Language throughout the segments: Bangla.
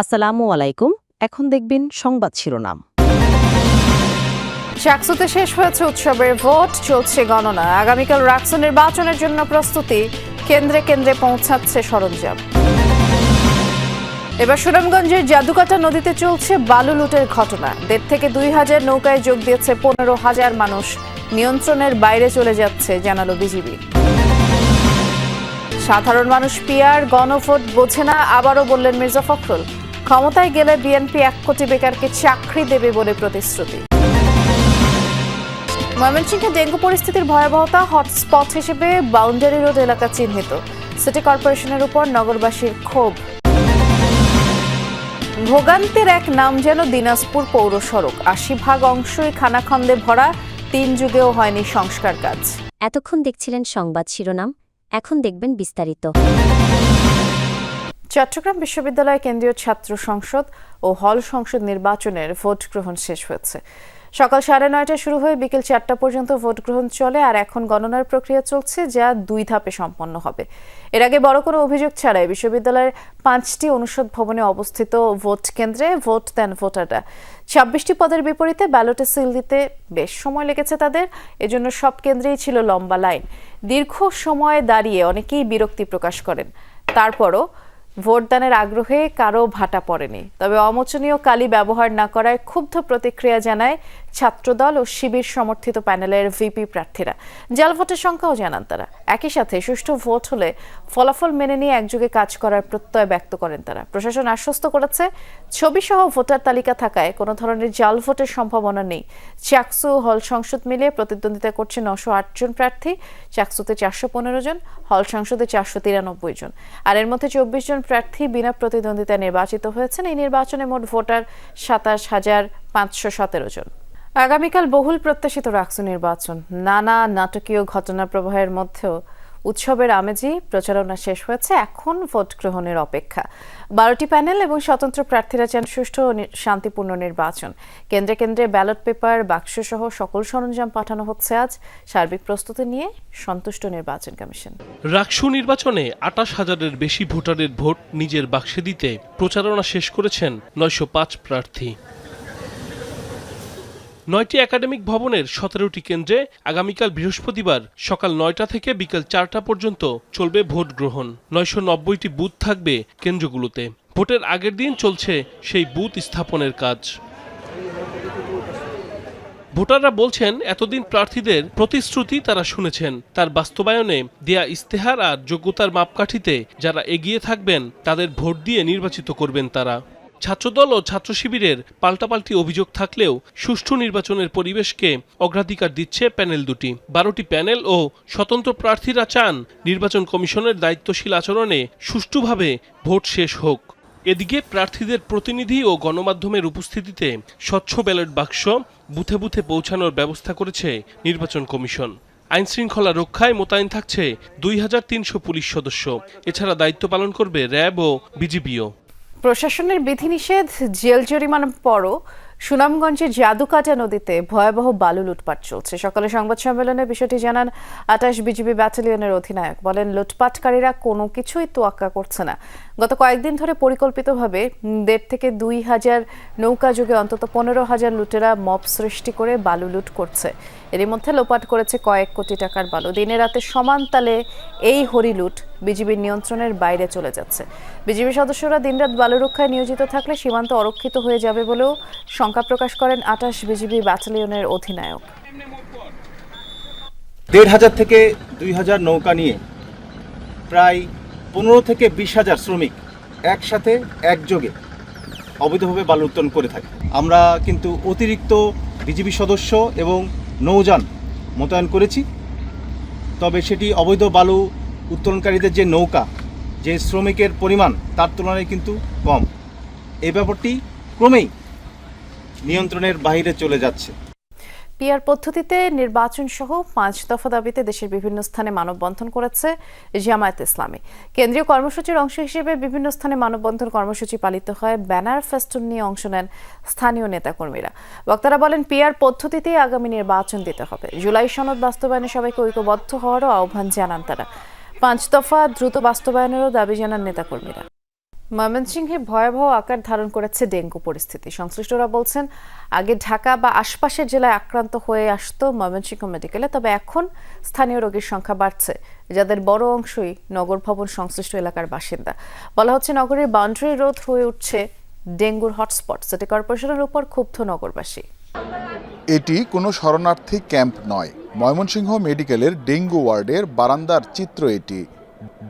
আসসালামু আলাইকুম। এখন দেখবেন সংবাদ শিরোনাম। চাকসুতে শেষ হয়েছে উৎসবের ভোট, চলছে গণনা। আগামীকাল রাকসু নির্বাচনের জন্য প্রস্তুতি। কেন্দ্রে কেন্দ্রে পৌঁছাচ্ছে সরঞ্জাম। এবার সুনামগঞ্জের জাদুকাটা নদীতে চলছে বালু লুটের ঘটনা। দেড় থেকে দুই হাজার নৌকায় যোগ দিয়েছে পনেরো হাজার মানুষ। নিয়ন্ত্রণের বাইরে চলে যাচ্ছে, জানালো বিজিবি। সাধারণ মানুষ পিয়ার, গণভোট বোঝে না, আবারও বললেন মির্জা ফখরুল। ক্ষমতায় গেলে বিএনপি এক কোটি বেকারকে চাকরি দেবে বলে প্রতিশ্রুতি। ময়মনসিংহে ডেঙ্গু পরিস্থিতির ভয়াবহতা হটস্পট হিসেবে বাউন্ডারি রোড এলাকা চিহ্নিত। সিটি কর্পোরেশনের উপর নগরবাসীর ক্ষোভ। ভোগান্তের এক নাম যেন দিনাজপুর পৌর সড়ক। আশি ভাগ অংশই খানাখন্দে ভরা, তিন যুগেও হয়নি সংস্কার কাজ। এতক্ষণ দেখছিলেন সংবাদ শিরোনাম, এখন দেখবেন বিস্তারিত। চট্টগ্রাম বিশ্ববিদ্যালয় কেন্দ্রীয় ছাত্র সংসদ ও হল সংসদ নির্বাচনের ভোট গ্রহণ শেষ হয়েছে। সকাল সাড়ে নয়টায় শুরু হয়ে বিকেল চারটা পর্যন্ত ভোট গ্রহণ চলে, আর এখন গণনার প্রক্রিয়া চলছে যা দুই ধাপে সম্পন্ন হবে। এর আগে বড় কোনো অভিযোগ ছাড়াই বিশ্ববিদ্যালয়ের পাঁচটি অনুষদ ভবনে অবস্থিত ভোট কেন্দ্রে ভোট দেন ভোটাররা। ছাব্বিশটি পদের বিপরীতে ব্যালটে সিল দিতে বেশ সময় লেগেছে তাদের, এজন্য সব কেন্দ্রেই ছিল লম্বা লাইন। দীর্ঘ সময় দাঁড়িয়ে অনেকেই বিরক্তি প্রকাশ করেন। তারপরও ভোটদানের আগ্রহে কারও ভাটা পড়েনি। তবে অমোচনীয় কালি ব্যবহার না করায় ক্ষুব্ধ প্রতিক্রিয়া জানায় ছাত্রদল ও শিবির সমর্থিত প্যানেলের ভিপি প্রার্থীরা। জাল ভোটের সংখ্যাও জানান তারা। একই সাথে সুষ্ঠু ভোট হলে ফলাফল মেনে নিয়ে একযোগে কাজ করার প্রত্যয় ব্যক্ত করেন তারা। প্রশাসন আশ্বস্ত করেছে, ছবিসহ ভোটার তালিকা থাকায় কোনো ধরনের জাল ভোটের সম্ভাবনা নেই। চাকসু হল সংসদ মিলিয়ে প্রতিদ্বন্দ্বিতা করছে নশো জন প্রার্থী, চাকসুতে চারশো পনেরো জন, হল সংসদে চারশো তিরানব্বই জন। আর এর মধ্যে চব্বিশ জন প্রার্থী বিনা প্রতিদ্বন্দ্বিতায় নির্বাচিত হয়েছেন। এই নির্বাচনে মোট ভোটার সাতাশ হাজার পাঁচশো সতেরো জন। আগামীকাল বহুল প্রত্যাশিত রাকসু নির্বাচন। নানা নাটকীয় ঘটনা প্রবাহের মধ্যেও উৎসবের আমেজি প্রচারণা শেষ হয়েছে এখন ভোট গ্রহণের অপেক্ষা। বারোটি প্যানেল এবং স্বতন্ত্র প্রার্থীরা চান সুষ্ঠু শান্তিপূর্ণ নির্বাচন। কেন্দ্রে কেন্দ্রে ব্যালট পেপার, বাক্স সহ সকল সরঞ্জাম পাঠানো হচ্ছে আজ। সার্বিক প্রস্তুতি নিয়ে সন্তুষ্ট নির্বাচন কমিশন। রাকসু নির্বাচনে আটাশ হাজারের বেশি ভোটারের ভোট নিজের বাক্সে দিতে প্রচারণা শেষ করেছেন নয়শো পাঁচ প্রার্থী। নয়টি একাডেমিক ভবনের সতেরোটি কেন্দ্রে আগামীকাল বৃহস্পতিবার সকাল নয়টা থেকে বিকেল চারটা পর্যন্ত চলবে ভোট গ্রহণ। নয়শো নব্বইটি বুথ থাকবে কেন্দ্রগুলোতে। ভোটের আগের দিন চলছে সেই বুথ স্থাপনের কাজ। ভোটাররা বলছেন, এতদিন প্রার্থীদের প্রতিশ্রুতি তারা শুনেছেন। তার বাস্তবায়নে দেয়া ইস্তেহার আর যোগ্যতার মাপকাঠিতে যারা এগিয়ে থাকবেন, তাদের ভোট দিয়ে নির্বাচিত করবেন তারা। ছাত্রদল ও ছাত্র শিবিরের পাল্টাপাল্টি অভিযোগ থাকলেও সুষ্ঠু নির্বাচনের পরিবেশকে অগ্রাধিকার দিচ্ছে প্যানেল দুটি। বারোটি প্যানেল ও স্বতন্ত্র প্রার্থীরা চান নির্বাচন কমিশনের দায়িত্বশীল আচরণে সুষ্ঠুভাবে ভোট শেষ হোক। এদিকে প্রার্থীদের প্রতিনিধি ও গণমাধ্যমের উপস্থিতিতে স্বচ্ছ ব্যালট বাক্স বুথে বুথে পৌঁছানোর ব্যবস্থা করেছে নির্বাচন কমিশন। আইন শৃঙ্খলা রক্ষায় মোতায়েন থাকছে দুই হাজার তিনশো পুলিশ সদস্য। এছাড়া দায়িত্ব পালন করবে র্যাব ও বিজিবিও। প্রশাসনের বিধিনিষেধ, জেল জরিমানার পরও সুনামগঞ্জের জাদুকাটা নদীতে ভয়াবহ বালু লুটপাট চলছে। সকালে সংবাদ সম্মেলনে বিষয়টি জানান আটাশ বিজিবি ব্যাটালিয়নের অধিনায়ক। বলেন, লুটপাটকারীরা কোনো কিছুই তোয়াক্কা করছে না। গত কয়েকদিন ধরে পরিকল্পিতভাবে দেড় থেকে দুই হাজার নৌকা যুগে অন্তত পনেরো হাজার লুটেরা মব সৃষ্টি করে বালু লুট করছে। এরই মধ্যে লোপাট করেছে কয়েক কোটি টাকার বালু। দিনে রাতে সমান তালে এই হরিলুট বিজিবির নিয়ন্ত্রণের বাইরে চলে যাচ্ছে। বিজিবি সদস্যরা দিনরাত বালু রক্ষায় নিয়োজিত থাকলে সীমান্ত অরক্ষিত হয়ে যাবে বলেও শঙ্কা প্রকাশ করেন আটাশ বিজিবি ব্যাটালিয়নের অধিনায়ক। দেড় হাজার থেকে দুই হাজার নৌকা নিয়ে প্রায় পনেরো থেকে বিশ হাজার শ্রমিক একসাথে একযোগে অবৈধভাবে বালু উত্তোলন করে থাকে। আমরা কিন্তু অতিরিক্ত বিজিবি সদস্য এবং নৌযান মোতায়েন করেছি। তবে সেটি অবৈধ বালু উত্তোলনকারীদের যে নৌকা, যে শ্রমিকের পরিমাণ, তার তুলনায় কিন্তু কম। এই ব্যাপারটি ক্রমেই নিয়ন্ত্রণের বাইরে চলে যাচ্ছে। পিআর পদ্ধতিতে নির্বাচন সহ পাঁচ দফা দাবিতে দেশের বিভিন্ন স্থানে মানববন্ধন করেছে জামায়াত ইসলামী। কেন্দ্রীয় কর্মসূচির অংশ হিসেবে বিভিন্ন স্থানে মানববন্ধন কর্মসূচি পালিত হয়। ব্যানার ফেস্টুন নিয়ে অংশ নেন স্থানীয় নেতাকর্মীরা। বক্তারা বলেন, পিআর পদ্ধতিতেই আগামী নির্বাচন দিতে হবে। জুলাই সনদ বাস্তবায়নে সবাইকে ঐক্যবদ্ধ হওয়ারও আহ্বান জানান তারা। পাঁচ দফা দ্রুত বাস্তবায়নেরও দাবি জানান নেতাকর্মীরা। ময়মনসিংহে ভয়াবহ আকার ধারণ করেছে ডেঙ্গু পরিস্থিতি। সংশ্লিষ্টরা বলছেন, আগে ঢাকা বা আশপাশের জেলায় আক্রান্ত হয়ে আসতো ময়মনসিংহ মেডিকেলে, তবে এখন স্থানীয় রোগীর সংখ্যা বাড়ছে, যাদের বড় অংশই নগর ভবন সংশ্লিষ্ট এলাকার বাসিন্দা। বলা হচ্ছে, নগরের বাউন্ডারি রোধ হয়ে উঠছে ডেঙ্গুর হটস্পট। সিটি কর্পোরেশনের উপর ক্ষুব্ধ নগরবাসী। এটি কোনো শরণার্থী ক্যাম্প নয়। ময়মনসিংহ মেডিকেলের ডেঙ্গু ওয়ার্ডের বারান্দার চিত্র এটি।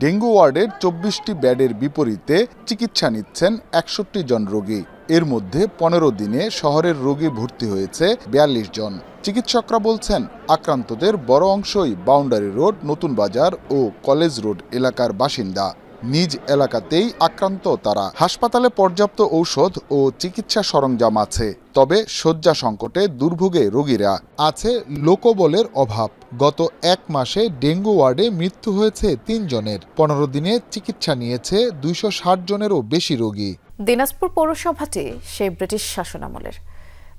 ডেঙ্গু ওয়ার্ডের চব্বিশটি ব্যাডের বিপরীতে চিকিৎসা নিচ্ছেন একষট্টি জন রোগী। এর মধ্যে পনেরো দিনে শহরের রোগী ভর্তি হয়েছে বিয়াল্লিশ জন। চিকিৎসকরা বলছেন, আক্রান্তদের বড় অংশই বাউন্ডারি রোড, নতুন বাজার ও কলেজ রোড এলাকার বাসিন্দা। নিজ এলাকাতেই আক্রান্ত তারা। হাসপাতালে পর্যাপ্ত ঔষধ ও চিকিৎসা সরঞ্জাম আছে, তবে শয্যা সংকটে দুর্ভোগে রোগীরা। আছে লোকবলের অভাব। গত এক মাসে ডেঙ্গু ওয়ার্ডে মৃত্যু হয়েছে তিনজনের। পনেরো দিনে চিকিৎসা নিয়েছে দুইশো ষাট জনেরও বেশি রোগী। দিনাজপুর পৌরসভাটি সেই ব্রিটিশ শাসনামলের।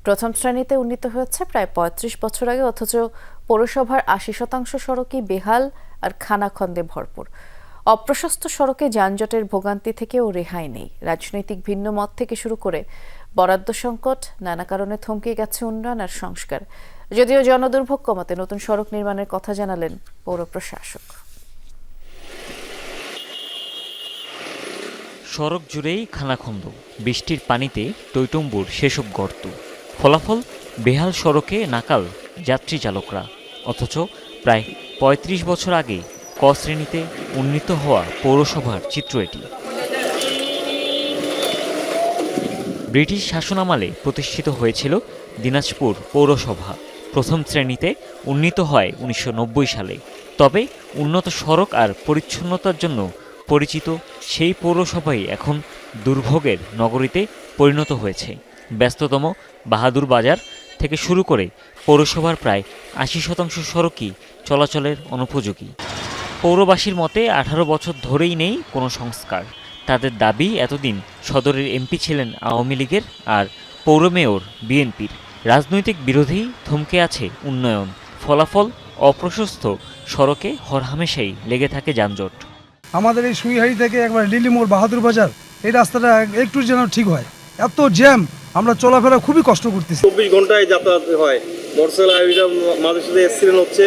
প্রথম শ্রেণীতে উন্নীত হয়েছে প্রায় পঁয়ত্রিশ বছর আগে, অথচ পৌরসভার আশি শতাংশ সড়কই বেহাল আর খানাখন্দে ভরপুর। অপ্রশস্ত সড়কে যানজটের ভোগান্তি থেকেও রেহাই নেই। রাজনৈতিক ভিন্ন মত থেকে শুরু করে বরাদ্দ সংকট নানা কারণে থমকে গেছে উন্নয়ন আর সংস্কার। যদিও জনদুর্ভোগ কমাতে নতুন সড়ক নির্মাণের কথা জানালেন পৌর প্রশাসক। সড়ক জুড়েই খানাখন্দ, বৃষ্টির পানিতে টৈটম্বুর সেসব গর্ত। ফলাফল, বেহাল সড়কে নাকাল যাত্রী চালকরা অথচ প্রায় ৩৫ বছর আগে শ্রেণীতে উন্নীত হওয়া পৌরসভার চিত্র এটি। ব্রিটিশ শাসনামালে প্রতিষ্ঠিত হয়েছিল দিনাজপুর পৌরসভা। প্রথম শ্রেণীতে উন্নীত হয় উনিশশো নব্বই সালে। তবে উন্নত সড়ক আর পরিচ্ছন্নতার জন্য পরিচিত সেই পৌরসভাই এখন দুর্ভোগের নগরীতে পরিণত হয়েছে। ব্যস্ততম বাহাদুর বাজার থেকে শুরু করে পৌরসভার প্রায় আশি শতাংশ সড়কই চলাচলের অনুপযোগী। পৌরবাসীর মতে আঠারো বছর ধরেই নেই কোনো সংস্কার। তাদের দাবি এতদিন সদরের এমপি ছিলেন আওয়ামী লীগের আর পৌর মেয়র বিএনপির। রাজনৈতিক বিরোধী থমকে আছে উন্নয়ন ফলাফল অপ্রশস্ত সড়কে হরহামেশাই লেগে থাকে যানজট। আমাদের এই সুইহারি থেকে একবার লিলিমোড় বাহাদুর বাজার এই রাস্তাটা একটু যেন ঠিক হয়। এত জ্যাম আমরা চলাফেরা খুবই কষ্ট করতেছি। চব্বিশ ঘন্টায় যাতায়াত হয়। মোটরসাইকেল মাঝে সাথে অ্যাক্সিডেন্ট হচ্ছে।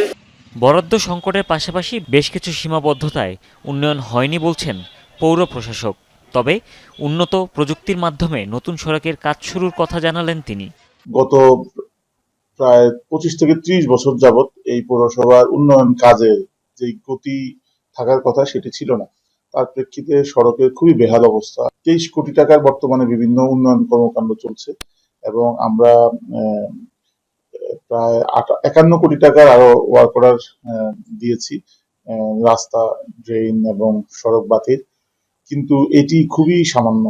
বরাদ্দ সংকটের পাশাপাশি বেশ কিছু সীমাবদ্ধতায় উন্নয়ন হয়নি বলছেন পৌর প্রশাসক। তবে উন্নত প্রযুক্তির মাধ্যমে নতুন সড়কের কাজ শুরুর কথা জানালেন তিনি। গত প্রায় পঁচিশ থেকে ত্রিশ বছর যাবত এই পৌরসভার উন্নয়ন কাজে যে গতি থাকার কথা সেটি ছিল না। তার প্রেক্ষিতে সড়কের খুবই বেহাল অবস্থা। তেইশ কোটি টাকার বর্তমানে বিভিন্ন উন্নয়ন কর্মকাণ্ড চলছে এবং আমরা প্রায় একান্ন কোটি টাকার আরও ওয়ার্ক অর্ডার দিয়েছি রাস্তা ড্রেন এবং সড়ক বাতিল। কিন্তু এটি খুবই সামান্য।